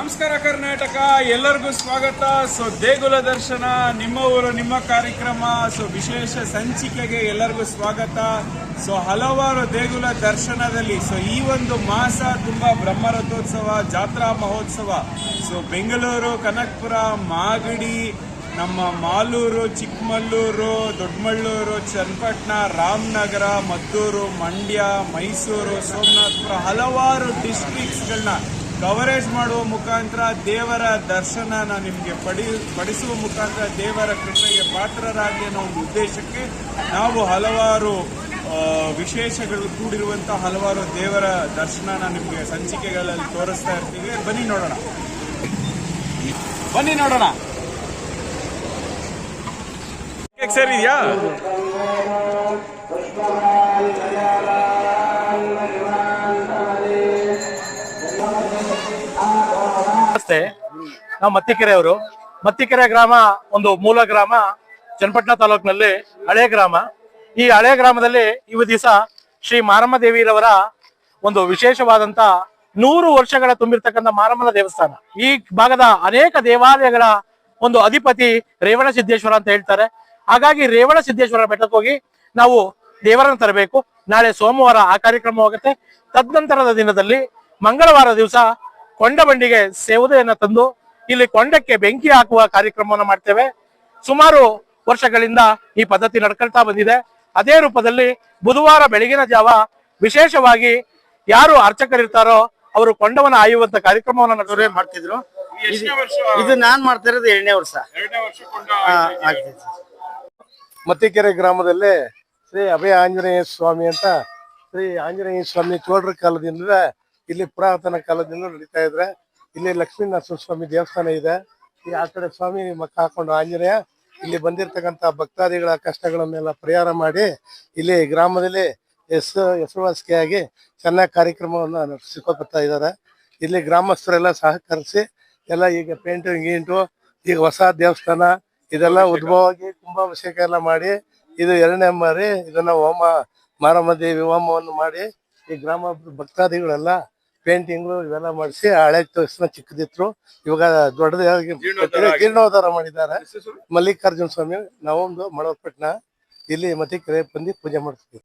ನಮಸ್ಕಾರ ಕರ್ನಾಟಕ, ಎಲ್ಲರಿಗೂ ಸ್ವಾಗತ. ಸೊ, ದೇಗುಲ ದರ್ಶನ, ನಿಮ್ಮ ಊರು, ನಿಮ್ಮ ಕಾರ್ಯಕ್ರಮ, ಸೊ, ವಿಶೇಷ ಸಂಚಿಕೆಗೆ ಎಲ್ಲರಿಗೂ ಸ್ವಾಗತ. ಸೊ, ಹಲವಾರು ದೇಗುಲ ದರ್ಶನದಲ್ಲಿ, ಸೊ, ಈ ಒಂದು ಮಾಸ ತುಂಬಾ ಬ್ರಹ್ಮರಥೋತ್ಸವ, ಜಾತ್ರಾ ಮಹೋತ್ಸವ. ಸೊ, ಬೆಂಗಳೂರು, ಕನಕಪುರ, ಮಾಗಡಿ, ನಮ್ಮ ಮಾಲೂರು ಚಿಕ್ಕಮಲ್ಲೂರು ದೊಡ್ಡಮಳ್ಳೂರು, ಚನ್ನಪಟ್ಟಣ, ರಾಮನಗರ, ಮದ್ದೂರು, ಮಂಡ್ಯ, ಮೈಸೂರು, ಸೋಮನಾಥಪುರ, ಹಲವಾರು ಡಿಸ್ಟ್ರಿಕ್ಟ್ಸ್ಗಳನ್ನ ಕವರೇಜ್ ಮಾಡುವ ಮುಖಾಂತರ ದೇವರ ದರ್ಶನ ನಿಮಗೆ ಪಡಿ, ಪಡಿಸುವ ಮುಖಾಂತರ ದೇವರ ಕೃಪೆಗೆ ಪಾತ್ರರಾಗಿ ಅನ್ನೋ ಒಂದು ಉದ್ದೇಶಕ್ಕೆ ನಾವು ಹಲವಾರು ವಿಶೇಷಗಳು ಕೂಡಿರುವಂತಹ ಹಲವಾರು ದೇವರ ದರ್ಶನನ ನಿಮಗೆ ಸಂಚಿಕೆಗಳಲ್ಲಿ ತೋರಿಸ್ತಾ ಇರ್ತೀವಿ. ಬನ್ನಿ ನೋಡೋಣ. ಬನ್ನಿ ನೋಡೋಣ. ಸರಿ ಇದೆಯಾ ನಮಸ್ತೆ. ನಾವು ಮತ್ತಿಕೆರೆಯವರು. ಮತ್ತಿಕೆರೆ ಗ್ರಾಮ ಒಂದು ಮೂಲ ಗ್ರಾಮ, ಚನ್ನಪಟ್ಟಣ ತಾಲೂಕಿನಲ್ಲಿ ಹಳೆ ಗ್ರಾಮ. ಈ ಹಳೆ ಗ್ರಾಮದಲ್ಲಿ ಇವ ದಿವಸ ಶ್ರೀ ಮಾರಮ್ಮ ದೇವಿರವರ ಒಂದು ವಿಶೇಷವಾದಂತ ನೂರು ವರ್ಷಗಳ ತುಂಬಿರ್ತಕ್ಕಂಥ ಮಾರಮ್ಮನ ದೇವಸ್ಥಾನ. ಈ ಭಾಗದ ಅನೇಕ ದೇವಾಲಯಗಳ ಒಂದು ಅಧಿಪತಿ ರೇವಣ ಸಿದ್ದೇಶ್ವರ ಅಂತ ಹೇಳ್ತಾರೆ. ಹಾಗಾಗಿ ರೇವಣ ಸಿದ್ದೇಶ್ವರ ಬೆಟ್ಟಕ್ಕೆ ಹೋಗಿ ನಾವು ದೇವರನ್ನು ತರಬೇಕು. ನಾಳೆ ಸೋಮವಾರ ಆ ಕಾರ್ಯಕ್ರಮವಾಗುತ್ತೆ. ತದನಂತರದ ದಿನದಲ್ಲಿ ಮಂಗಳವಾರ ದಿವಸ ಕೊಂಡ ಬಂಡಿಗೆ ಸೇವದೆಯನ್ನ ತಂದು ಇಲ್ಲಿ ಕೊಂಡಕ್ಕೆ ಬೆಂಕಿ ಹಾಕುವ ಕಾರ್ಯಕ್ರಮವನ್ನು ಮಾಡ್ತೇವೆ. ಸುಮಾರು ವರ್ಷಗಳಿಂದ ಈ ಪದ್ಧತಿ ನಡ್ಕೊಳ್ತಾ ಬಂದಿದೆ. ಅದೇ ರೂಪದಲ್ಲಿ ಬುಧವಾರ ಬೆಳಗಿನ ಜಾವ ವಿಶೇಷವಾಗಿ ಯಾರು ಅರ್ಚಕರಿರ್ತಾರೋ ಅವರು ಕೊಂಡವನ ಆಯುವಂತ ಕಾರ್ಯಕ್ರಮವನ್ನು ನಡೆಸಿದ್ರು ಮಾಡ್ತಿದ್ರು. ಇದು ನಾನ್ ಮಾಡ್ತಾ ಇರೋದು ಎರಡನೇ ವರ್ಷ. ಎರಡನೇ ವರ್ಷ ಕೊಂಡ ಆ, ಆಗ್ತೈತೆ. ಮತ್ತಿಕೆರೆ ಗ್ರಾಮದಲ್ಲಿ ಶ್ರೀ ಅಭಯ ಆಂಜನೇಯ ಸ್ವಾಮಿ ಅಂತ ಶ್ರೀ ಆಂಜನೇಯ ಸ್ವಾಮಿ ಚೋಳರ ಕಾಲದಿಂದ ಇಲ್ಲಿ ಪುರಾತನ ಕಾಲದಿಂದ ನಡೀತಾ ಇದ್ರೆ, ಇಲ್ಲಿ ಲಕ್ಷ್ಮೀ ಸ್ವಾಮಿ ದೇವಸ್ಥಾನ ಇದೆ. ಈ ಆ ಕಡೆ ಸ್ವಾಮಿ ಮಕ್ಕ ಹಾಕೊಂಡು ಆಂಜನೇಯ, ಇಲ್ಲಿ ಬಂದಿರತಕ್ಕಂತ ಭಕ್ತಾದಿಗಳ ಕಷ್ಟಗಳನ್ನೆಲ್ಲ ಪರಿಹಾರ ಮಾಡಿ ಇಲ್ಲಿ ಗ್ರಾಮದಲ್ಲಿ ಹೆಸರು ಹೆಸರುವಾಸಿಯಾಗಿ ಚೆನ್ನಾಗಿ ಕಾರ್ಯಕ್ರಮವನ್ನು ನಡೆಸಿಕೊಳ್ತಾ ಇದ್ದಾರೆ. ಇಲ್ಲಿ ಗ್ರಾಮಸ್ಥರೆಲ್ಲ ಸಹಕರಿಸಿ ಎಲ್ಲ ಈಗ ಪೇಂಟು ಗೀಂಟು, ಈಗ ಹೊಸ ದೇವಸ್ಥಾನ, ಇದೆಲ್ಲ ಉದ್ಭವವಾಗಿ ಕುಂಭಾಭಿಷೇಕ ಎಲ್ಲ ಮಾಡಿ ಇದು ಎರಡನೇ ಮಾರಿ ಇದನ್ನ ಹೋಮ, ಮಾರಮ್ಮ ದೇವಿ ಹೋಮವನ್ನು ಮಾಡಿ ಈ ಗ್ರಾಮ ಭಕ್ತಾದಿಗಳೆಲ್ಲ ಪೇಂಟಿಂಗು ಇವೆಲ್ಲ ಮಾಡಿಸಿ ಹಳೆ ತಕ್ಷಣ ಚಿಕ್ಕದಿತ್ತು ಇವಾಗ ದೊಡ್ಡದಾಗಿ ಜೀರ್ಣೋದ್ಧಾರ ಮಾಡಿದ್ದಾರೆ. ಮಲ್ಲಿಕಾರ್ಜುನ ಸ್ವಾಮಿ ನಾವೊಂದು ಮಳವಪಟ್ಟಣ ಇಲ್ಲಿ ಮತ್ತೆ ಕೆರೆ ಬಂದು ಪೂಜೆ ಮಾಡ್ತೀವಿ.